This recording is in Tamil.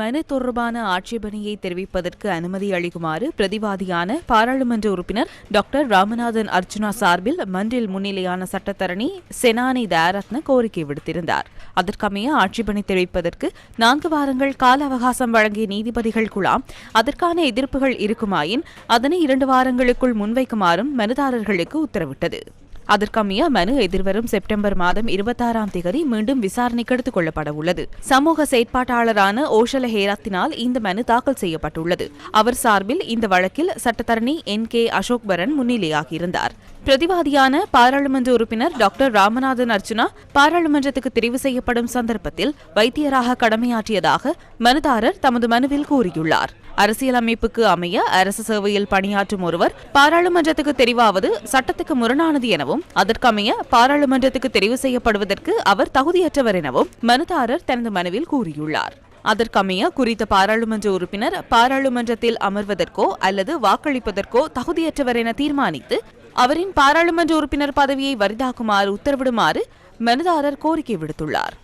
மனு தொடர்பான ஆட்சேபனையை தெரிவிப்பதற்கு அனுமதி அளிக்குமாறு பிரதிவாதியான பாராளுமன்ற உறுப்பினர் டாக்டர் ராமநாதன் அர்ச்சுனா சார்பில் மன்றில் முன்னிலையான சட்டத்தரணி செனானி தயாரத்ன கோரிக்கை விடுத்திருந்தார். அதற்கமைய ஆட்சேபனை தெரிவிப்பதற்கு நான்கு வாரங்கள் கால அவகாசம் வழங்கிய நீதிபதிகள் குழாம் அதற்கான எதிர்ப்புகள் இருக்குமாயின் அதனை இரண்டு வாரங்களுக்குள் முன்வைக்குமாறும் மனுதாரர்களுக்கு உத்தரவிட்டது. அதற்கமைய மனு எதிர்வரும் செப்டம்பர் மாதம் இருபத்தாறாம் தேதி மீண்டும் விசாரணைக்கு எடுத்துக் கொள்ளப்பட உள்ளது. சமூக செயற்பாட்டாளரான ஓஷல ஹேராத்தினால் இந்த மனு தாக்கல் செய்யப்பட்டுள்ளது. அவர் சார்பில் இந்த வழக்கில் சட்டத்தரணி என் கே அசோக் பரன் முன்னிலையாகியிருந்தார் பிரதிவாதியான பாராளுமன்ற உறுப்பினர் டாக்டர் ராமநாதன் அர்ச்சுனா பாராளுமன்றத்துக்கு தெரிவு செய்யப்படும் சந்தர்ப்பத்தில் வைத்தியராக கடமையாற்றியதாக மனுதாரர் தமது மனுவில் கூறியுள்ளார். அரசியலமைப்புக்கு அமைய அரசு சேவையில் பணியாற்றும் ஒருவர் பாராளுமன்றத்துக்கு தெரிவாவது சட்டத்துக்கு முரணானது எனவும் அதற்கமைய பாராளுமன்றத்துக்கு தெரிவு செய்யப்படுவதற்கு அவர் தகுதியற்றவர் எனவும் மனுதாரர் தனது மனுவில் கூறியுள்ளார். அதற்கமைய குறித்த பாராளுமன்ற உறுப்பினர் பாராளுமன்றத்தில் அமர்வதற்கோ அல்லது வாக்களிப்பதற்கோ தகுதியற்றவர் என தீர்மானித்து அவரின் பாராளுமன்ற உறுப்பினர் பதவியை வரிதாக்குமாறு உத்தரவிடுமாறு மனுதாரர் கோரிக்கை விடுத்துள்ளார்.